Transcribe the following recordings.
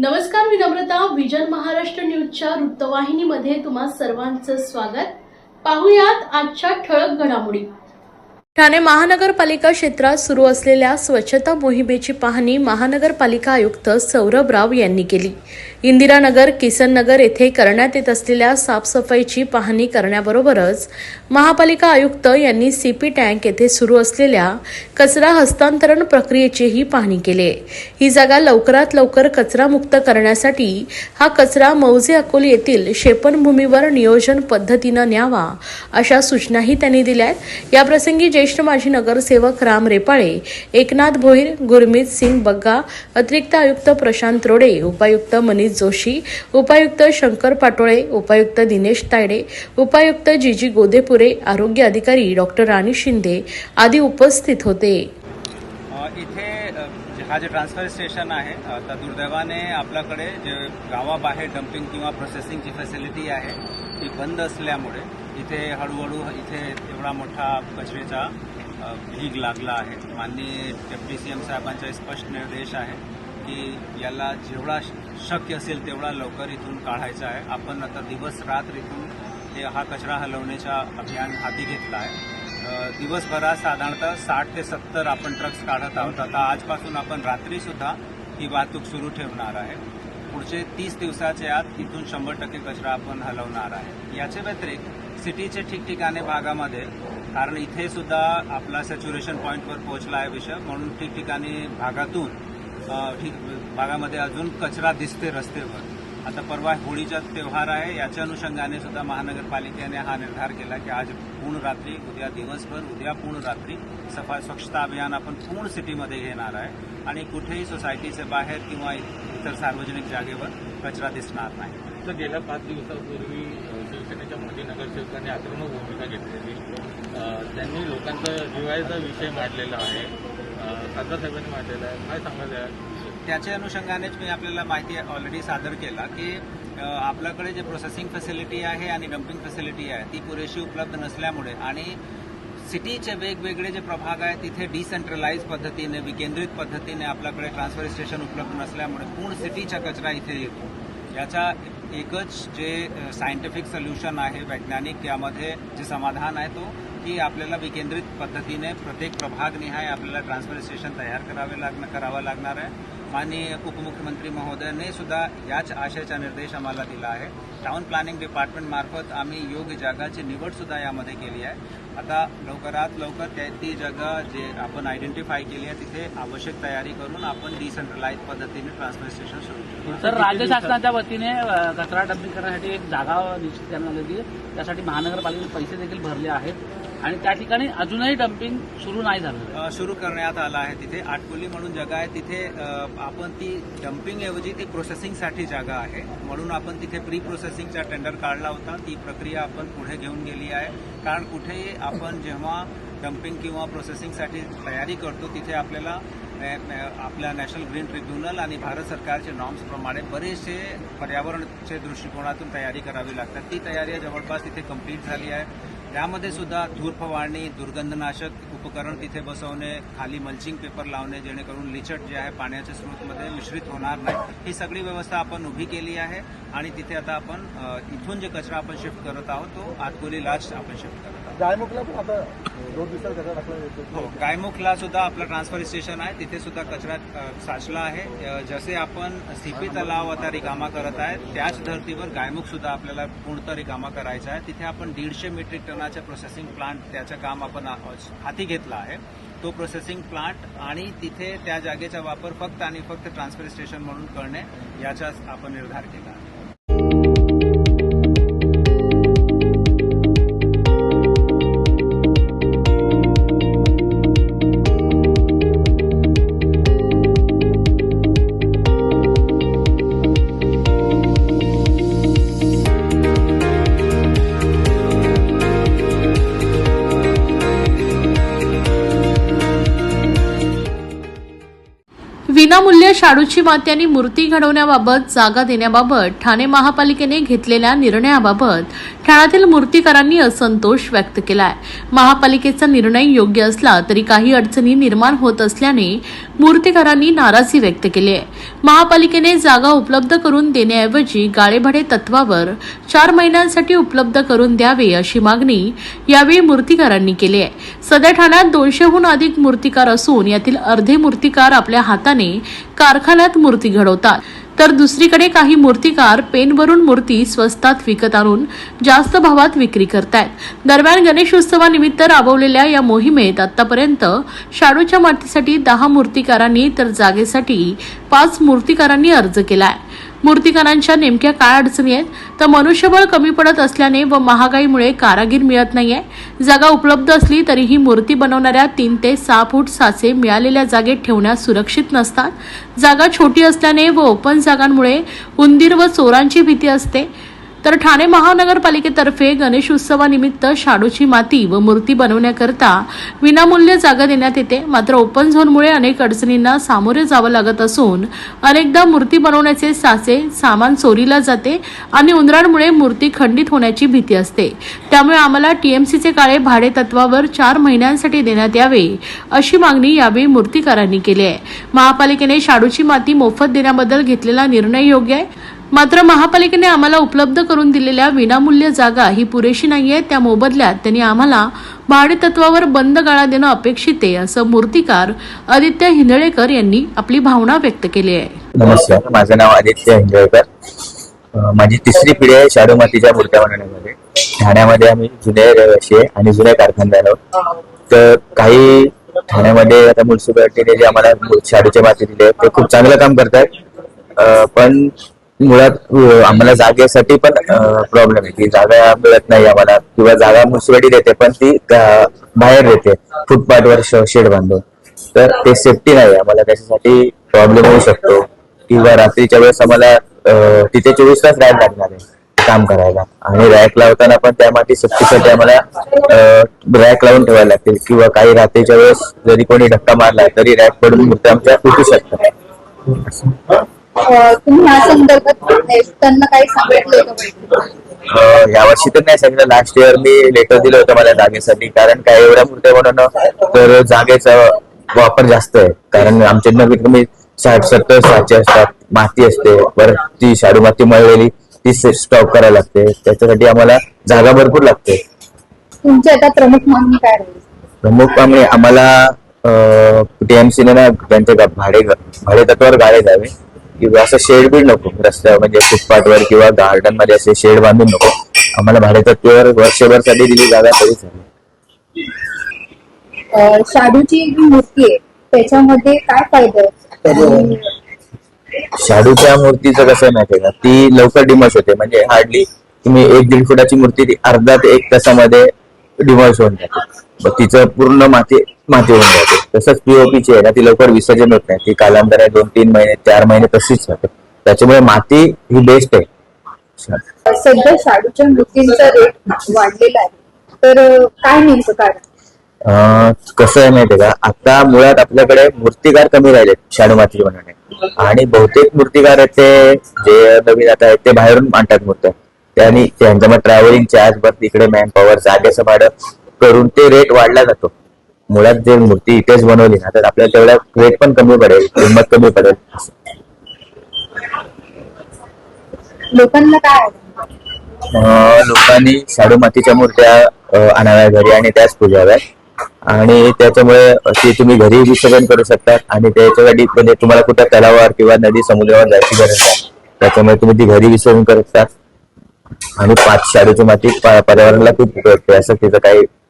नमस्कार मी नम्रता. विजन महाराष्ट्र न्यूजच्या वृत्तवाहिनीमध्ये तुम्हा सर्वांचं स्वागत. पाहुयात आजच्या ठळक घडामोडी. ठाणे महानगरपालिका क्षेत्रात सुरू असलेल्या स्वच्छता मोहिमेची पाहणी महानगरपालिका आयुक्त सौरभ राव यांनी केली. इंदिरानगर किसननगर येथे करण्यात येत असलेल्या साफसफाईची पाहणी करण्याबरोबरच महापालिका आयुक्त यांनी सीपी टँक येथे सुरू असलेल्या कचरा हस्तांतरण प्रक्रियेचीही पाहणी केली. ही जागा लवकरात लवकर कचरामुक्त करण्यासाठी हा कचरा मौजे अकोली येथील शेपणभूमीवर नियोजन पद्धतीनं न्यावा अशा सूचनाही त्यांनी दिल्या आहेत याप्रसंगी ज्येष्ठ माजी नगरसेवक राम रेपाळे एकनाथ भोईर गुरमीत सिंग बग्गा अतिरिक्त आयुक्त प्रशांत रोडे उपायुक्त मनीष जोशी उपायुक्त शंकर पाटोळे उपायुक्त दिनेश तायडे उपायुक्त जीजी गोदेपुरे आरोग्य अधिकारी डॉक्टर राणी शिंदे आदी उपस्थित होते. इथे हा जे ट्रान्सफर स्टेशन आहे तर दुर्दैवाने आपल्याकडे जे गावाबाहेर डम्पिंग किंवा प्रोसेसिंगची फॅसिलिटी आहे ती बंद असल्यामुळे इथे हळूहळू इथे एवढा मोठा कचऱ्याचा भीग लागला आहे. माननीय डेप्टी सी एम साहेबांचा स्पष्ट निर्देश आहे की याला जेवढा श- शक्य असेल तेवढा लवकर इथून काढायचा आहे. आपण आता दिवस रात्र इथून हे हा कचरा हलवण्याचा अभियान हाती घेतला आहे. दिवसभरात साधारणतः साठ ते सत्तर आपण ट्रक्स काढत आहोत. आता आजपासून आपण रात्रीसुद्धा ही वाहतूक सुरू ठेवणार आहे. पुढचे तीस दिवसाच्या आत इथून शंभर टक्के कचरा आपण हलवणार आहे. याच्या व्यतिरिक्त सिटीचे ठिकठिकाणी भागामध्ये कारण इथे सुद्धा आपला सॅच्युरेशन पॉईंटवर पोहोचला आहे विषय म्हणून ठिकठिकाणी भागातून भागामध्ये अजून कचरा दिसते रस्त्यावर. आता परवा होळीचा त्योहार आहे याच्या अनुषंगाने सुद्धा महानगरपालिकेने हा निर्धार केला की आज पूर्ण रात्री उद्या दिवसभर उद्या पूर्ण रात्री सफाई स्वच्छता अभियान आपण पूर्ण सिटीमध्ये घेणार आहे आणि कुठेही सोसायटीचे बाहेर किंवा इतर सार्वजनिक जागेवर कचरा दिसणार नाही. तर गेल्या पाच दिवसापूर्वी शिवसेनेच्या मोठी नगरसेवकांनी आक्रमक भूमिका घेतलेली. त्यांनी लोकांचा जिवायचा विषय मांडलेला आहे. खासदार साहेबांनी मांडलेला आहे. काय सांगायचं आहे त्याच्या अनुषंगानेच मी आपल्याला माहिती ऑलरेडी सादर केला की आपल्याकडे जे प्रोसेसिंग फॅसिलिटी आहे आणि डम्पिंग फॅसिलिटी आहे ती पुरेशी उपलब्ध नसल्यामुळे आणि सिटीचे वेगवेगळे जे प्रभाग आहेत तिथे डिसेंट्रलाइज पद्धतीने विकेंद्रित पद्धतीने आपल्याकडे ट्रान्सफर स्टेशन उपलब्ध नसल्यामुळे पूर्ण सिटीचा कचरा इथे येतो. याचा एकच जे सायंटिफिक सोल्युशन आहे वैज्ञानिक यामध्ये जे समाधान आहे तो की आपल्याला विकेंद्रित पद्धतीने प्रत्येक प्रभागनिहाय आपल्याला ट्रान्सफर स्टेशन तयार करावे लागणं करावं लागणार आहे. माननीय उपमुख्यमंत्री महोदयांनी सुद्धा याच आशयाचा निर्देश आम्हाला दिला आहे. टाउन प्लॅनिंग डिपार्टमेंट मार्फत आम्ही योग्य जागाची निवड सुद्धा यामध्ये केली आहे. आता लवकरात लवकर त्या ती जागा जे आपण आयडेंटिफाय केली आहे तिथे आवश्यक तयारी करून आपण डिसेंट्रलाइज पद्धतीने ट्रान्सफर स्टेशन सुरू करू तर राज्य शासनाच्या वतीने कचरा डंपिंग करण्यासाठी एक जागा निश्चित करण्यात आहे त्यासाठी महानगरपालिकेने पैसे देखील भरले आहेत. आणि त्या ठिकाणी अजूनही डंपिंग सुरू नाही झालं. सुरू करण्यात आलं आहे तिथे. आटकोली म्हणून जागा आहे. तिथे आपण ती डम्पिंग ऐवजी ती प्रोसेसिंगसाठी जागा आहे. म्हणून आपण तिथे प्री प्रोसेसिंगचा टेंडर काढला होता. ती प्रक्रिया आपण पुढे घेऊन गेली आहे. कारण कुठेही आपण जेव्हा डम्पिंग किंवा प्रोसेसिंगसाठी तयारी करतो तिथे आपल्याला आपल्या नॅशनल ग्रीन ट्रिब्युनल आणि भारत सरकारचे नॉर्म्सप्रमाणे बरेचसे पर्यावरणच्या दृष्टिकोनातून तयारी करावी लागतात. ती तयारी जवळपास तिथे कंप्लीट झाली आहे. त्यामध्ये सुद्धा धूर फवारणी दुर्गंधनाशक उपकरण तिथे बसवणे खाली मल्चिंग पेपर लावणे जेणेकरून लिचट जे आहे पाण्याच्या स्रोतमध्ये मिश्रित होणार नाही. ही सगळी व्यवस्था आपण उभी केली आहे आणि तिथे आता आपण इथून जे कचरा आपण शिफ्ट करत आहोत तो आतकोलीलाच आपण शिफ्ट करतो गायमुखला पण आता दोन दिवसात कचरा टाकला येतो. हो गायमुखला सुद्धा आपलं ट्रान्सफर स्टेशन आहे. तिथे सुद्धा कचरा अ, साचला आहे. अ, जसे आपण सीपी तलाव आता रिकामा करत आहे त्याच धर्तीवर गायमुख सुद्धा आपल्याला पूर्णतः रिकामा करायचा आहे. तिथे आपण दीडशे मेट्रिक टनाच्या प्रोसेसिंग प्लांट त्याचं काम आपण आ- हाती घेतला आहे. तो प्रोसेसिंग प्लांट आणि तिथे त्या जागेचा वापर फक्त आणि फक्त ट्रान्सफर स्टेशन म्हणून करणे याचा आपण निर्धार केला आहे. विनामूल्य शाडूची माती आणि मूर्ती घडवण्याबाबत जागा देण्याबाबत ठाणे महापालिकेने घेतलेल्या निर्णयाबाबत ठाण्यातील मूर्तीकारांनी असंतोष व्यक्त केलाय. महापालिकेचा निर्णय योग्य असला तरी काही अडचणी निर्माण होत असल्याने मूर्तीकारांनी नाराजी व्यक्त केली आहे. महापालिकेने जागा उपलब्ध करून देण्याऐवजी गाळेभाडे तत्वावर चार महिन्यांसाठी उपलब्ध करून द्यावे अशी मागणी यावेळी मूर्तीकारांनी केली आहे. सध्या ठाण्यात दोनशेहून अधिक मूर्तिकार असून यातील अर्धे मूर्तिकार आपल्या हाताने कारखान्यात मूर्ती घडवतात. तर दुसरीकडे काही मूर्तिकार पेनवरून मूर्ती स्वस्तात विकत आणून जास्त भावात विक्री करतायत. दरम्यान गणेशोत्सवानिमित्त राबवलेल्या या मोहिमेत आतापर्यंत शाडूच्या मातीसाठी दहा मूर्तिकारांनी तर जागेसाठी पाच मूर्तिकारांनी अर्ज केलाय. मूर्तिकारांच्या नेमक्या काय अडचणी आहेत? तर मनुष्यबळ कमी पडत असल्याने व महागाईमुळे कारागीर मिळत नाहीये. जागा उपलब्ध असली तरीही मूर्ती बनवणाऱ्या तीन ते सहा फूट साचे मिळालेल्या जागेत ठेवण्यास सुरक्षित नसतात. जागा छोटी असल्याने व ओपन जागांमुळे उंदीर व चोरांची भीती असते. तर ठाणे महानगरपालिकेतर्फे गणेश उत्सवानिमित्त शाडूची माती व मूर्ती बनवण्याकरता विनामूल्य जागा देण्यात येते. मात्र ओपन झोनमुळे अनेक अडचणींना सामोरे जावं लागत असून अनेकदा मूर्ती बनवण्याचे साचे सामान चोरीला जाते आणि उंदरांमुळे मूर्ती खंडित होण्याची भीती असते. त्यामुळे आम्हाला टीएमसीचे काळे भाडे तत्वावर चार महिन्यांसाठी देण्यात यावे अशी मागणी यावेळी मूर्तिकारांनी केली आहे. महापालिकेने शाडूची माती मोफत देण्याबद्दल घेतलेला निर्णय योग्य आहे. मात्र महापालिकेने आम्हाला उपलब्ध करून दिलेल्या विनामूल्य जागा ही पुरेशी नाहीये. त्या मोबदल्यात त्यांनी आम्हाला भाडेतत्वावर बंद गाळा देणं अपेक्षित आहे असं मूर्तिकार आदित्य हिंदळेकर यांनी आपली भावना व्यक्त केली आहे. नमस्कार माझं नाव आदित्य हिंदळेकर. माझी तिसरी पिढी आहे शाडू मातीच्या मूर्त्या बनवण्यामध्ये. ठाण्यामध्ये आम्ही जुने रहिवासी आहे आणि जुन्या कारखानदार आहोत. तर काही ठाण्यामध्ये आता म्युन्सिपालिटीने जे आम्हाला शाडूच्या माती दिली आहे ते खूप चांगलं काम करतात पण मुळात आम्हाला जागेसाठी पण प्रॉब्लेम आहे. की जागा मिळत नाही आम्हाला किंवा जागा मुसवडी देते पण ती बाहेर देते फुटपाथवर शेड बांधून. तर ते सेफ्टी नाही. आम्हाला त्याच्यासाठी प्रॉब्लेम होऊ शकतो. किंवा रात्रीच्या वेळेस आम्हाला तिथे चोवीस तास रॅक लागणार आहे काम करायला. आणि रॅक लावताना पण त्या माती सेफ्टीसाठी आम्हाला रॅक लावून ठेवायला लागतील. किंवा काही रात्रीच्या वेळेस जरी कोणी धक्का मारला तरी रॅक पडून मूर्त्या आमच्या फुटू शकतात. तुम्ही या संदर्भात त्यांना काही अं, यावर्षी तर नाही सांगितलं. लास्ट इयर मी लेटर दिलं होतं मला जागेसाठी. कारण काय एवढ्या मूर्त्या बनवणं तर जागेचा वापर जास्त आहे. कारण आमच्या कमीत कमी साठ सत्तर सातशे असतात. माती असते. परत ती शाडू माती मळलेली ती स्टॉक करायला लागते. त्याच्यासाठी आम्हाला जागा भरपूर लागते. तुमची आता प्रमुख मागणी काय राहील प्रमुख आम्ही आम्हाला टीएमसी ने त्यांचे गा- भाडे भाडे तत्वावर गाळे जावे. किंवा असं शेड बीड नको रस्त्यावर म्हणजे फुटपाथवर किंवा गार्डनमध्ये असे शेड बांधून नको. आम्हाला भाडे तत्वावर वर्षभरसाठी दिली जागा तरी चालेल. अ, शाडूची जी मूर्ती आहे त्याच्यामध्ये काय फायदा आहे शाडूच्या मूर्तीचं कसं आहे माहितीये का? ती लवकर डिमॉश होते म्हणजे हार्डली तुम्ही एक दीड फुटाची मूर्ती ती अर्धा ते एक तासामध्ये डिमॉश होऊन जाते. मग तिचं पूर्ण माती माती होऊन जाते. तसंच पीओपीची आहे ना ती लवकर विसर्जन होत नाही. ती कालांतर आहे दोन तीन महिने चार महिने तशीच राहते. त्याच्यामुळे माती ही बेस्ट आहे. सध्या शाडूच्या रेट वाढलेला आहे. तर काय नेमकं कारण? कसं आहे माहितीये का? आता मुळात आपल्याकडे मूर्तिकार कमी राहिले शाडू माती बनवणे आणि बहुतेक मूर्तिकार आहेत ते जे नवीन आता आहेत ते बाहेरून आणतात मूर्त्या. त्यांनी त्यांच्या मग ट्रॅव्हलिंग चार्ज बर तिकडे मॅन पॉवर जागेचं भाडं करून ते रेट वाढला जातो. मुळात जे मूर्ती इथेच बनवली ना तर आपल्याला तेवढा रेट पण कमी पडेल किंमत कमी पडेल. लोकांना काय? अं, लोकांनी शाडू मातीच्या मूर्त्या अं, आणाव्या घरी आणि त्याच पूजाव्यात. आणि त्याच्यामुळे ते तुम्ही घरी विसर्जन करू शकता आणि त्याच्यासाठी म्हणजे तुम्हाला कुठं तलावावर किंवा नदी समुद्रावर जायची गरज नाही. त्याच्यामुळे तुम्ही ती घरी विसर्जन करू शकता आणि पाच शाडूची माती प- पर्यावरणाला खूप उपयुक्त आहे असं तिचं काही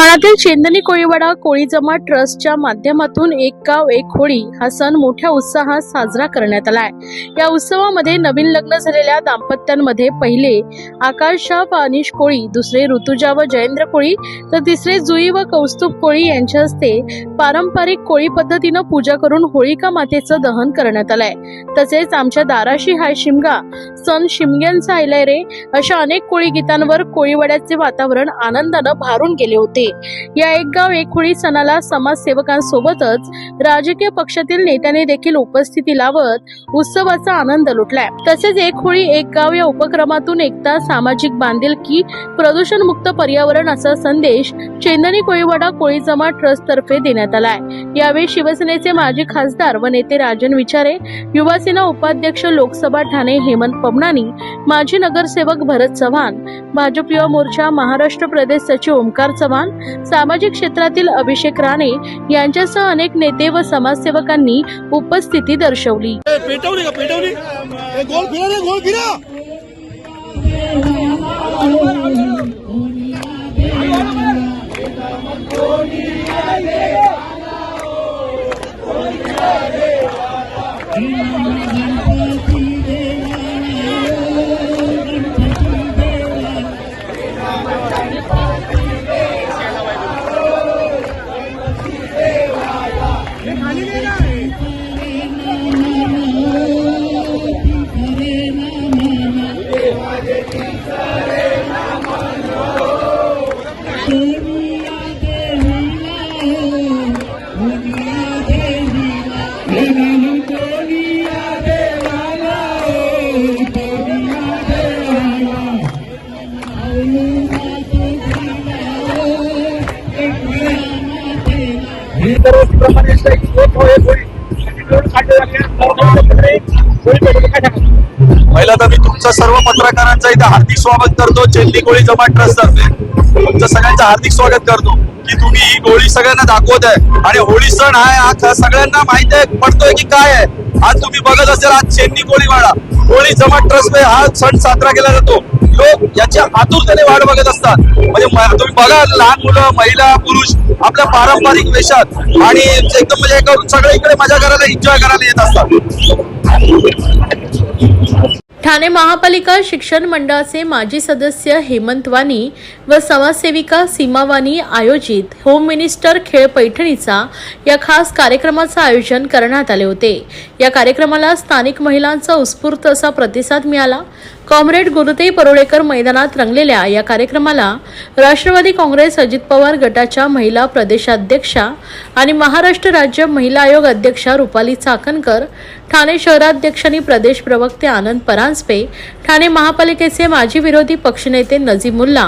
ठाण्यातील चेंदणी कोळीवाडा कोळी जमात ट्रस्टच्या माध्यमातून एक गाव एक होळी हा सण मोठ्या उत्साहात साजरा करण्यात आलाय या उत्सवामध्ये नवीन लग्न झालेल्या दाम्पत्यांमध्ये पहिले आकाश शाह व अनिश कोळी दुसरे ऋतुजा व जयेंद्र कोळी तर तिसरे जुई व कौस्तुभ कोळी यांच्या हस्ते पारंपरिक कोळी पद्धतीनं पूजा करून होळिका मातेचं दहन करण्यात आलंय. तसेच आमच्या दाराशी हाय शिमगा सण शिमग्यांचा आयलाय रे अशा अनेक कोळी गीतांवर कोळीवाड्याचे वातावरण आनंदानं भारून गेले होते. या एक गाव एक होळी सणाला समाजसेवकांसोबतच राजकीय पक्षातील नेत्यांनी देखील उपस्थिती लावत उत्सवाचा आनंद लुटलाय. तसेच एक होळी एक गाव या उपक्रमातून एकता सामाजिक बांधिलकी प्रदूषण मुक्त पर्यावरण असा संदेश चेंदनी कोळीवाडा कोळी जमा ट्रस्ट तर्फे देण्यात आलाय. यावेळी शिवसेनेचे माजी खासदार व नेते राजन विचारे युवासेना उपाध्यक्ष लोकसभा ठाणे हेमंत पबनानी माजी नगरसेवक भरत चव्हाण भाजप युवा मोर्चा महाराष्ट्र प्रदेश सचिव ओमकार चव्हाण सामाजिक क्षेत्रातील अभिषेक राणे यांच्यासह अनेक नेते व समाजसेवकांनी उपस्थिती दर्शवली. पेटवली का? पेटवली? ए, गोल फिरा रे पहिला तर मी तुमचं सर्व पत्रकारांचं इथे हार्दिक स्वागत करतो. चेन्नी गोळी जमा ट्रस्ट तर्फे. तुमचं सगळ्यांचं हार्दिक स्वागत करतो. की तुम्ही ही गोळी सगळ्यांना दाखवत आहे. आणि होळी सण आहे आज सगळ्यांना माहिती आहे पडतोय की काय आहे. आज तुम्ही बघत असेल आज चेन्नी कोळीवाडा होळी जमा ट्रस्ट हा सण साजरा केला जातो. लोक याच्या आतुरतेने वाट बघत असतात. म्हणजे तुम्ही बघा लहान मुलं महिला पुरुष आपल्या पारंपरिक वेशात आणि एकदम म्हणजे हे सगळे इकडे मजा करायला एन्जॉय करायला येत असतात. ठाणे महापालिका शिक्षण मंडळाचे माजी सदस्य हेमंत वानी व समाजसेविका सीमा वानी आयोजित होम मिनिस्टर खेळ पैठणीचा या खास कार्यक्रमाचं आयोजन करण्यात आले होते. या कार्यक्रमाला स्थानिक महिलांचा उत्स्फूर्त असा प्रतिसाद मिळाला. कॉम्रेड गुरुतेई परोळेकर मैदानात रंगलेल्या या कार्यक्रमाला राष्ट्रवादी काँग्रेस अजित पवार गटाच्या महिला प्रदेशाध्यक्षा आणि महाराष्ट्र राज्य महिला आयोग अध्यक्षा रुपाली चाकणकर ठाणे शहराध्यक्ष आणि प्रदेश प्रवक्ते आनंद परांजपे ठाणे महापालिकेचे माजी विरोधी पक्षनेते नजीमुल्ला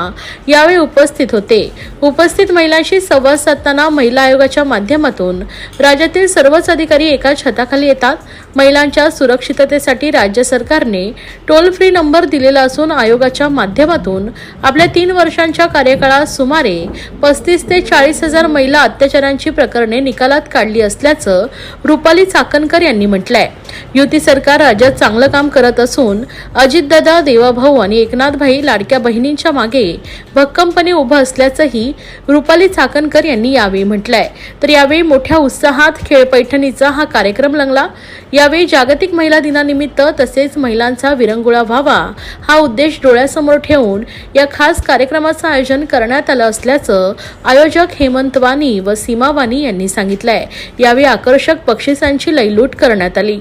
यावेळी उपस्थित होते. उपस्थित महिलांशी संवाद साधताना महिला आयोगाच्या माध्यमातून राज्यातील सर्वच अधिकारी एका छताखाली येतात. महिलांच्या सुरक्षिततेसाठी राज्य सरकारने टोल फ्री नंबर दिलेला असून आयोगाच्या माध्यमातून आपल्या तीन वर्षांच्या कार्यकाळात सुमारे पस्तीस ते चाळीस हजार महिला अत्याचारांची प्रकरणे निकालात काढली असल्याचं रुपाली चाकणकर यांनी म्हटलंय. युती सरकार राज्यात चांगलं काम करत असून अजितदादा देवाभाऊ आणि एकनाथभाई लाडक्या बहिणींच्या मागे भक्कमपणे उभं असल्याचंही रुपाली चाकणकर यांनी यावेळी म्हटलंय. तर यावेळी मोठ्या उत्साहात खेळ पैठणीचा हा कार्यक्रम रंगला यावेळी जागतिक महिला दिनानिमित्त तसेच महिलांचा विरंगुळा व्हावा. हा उद्देश डोळ्यासमोर ठेवून या खास कार्यक्रमाचं आयोजन करण्यात आलं असल्याचं आयोजक हेमंत वानी व सीमा वानी यांनी सांगितलंय. यावेळी आकर्षक बक्षिसांची लयलूट करण्यात आली.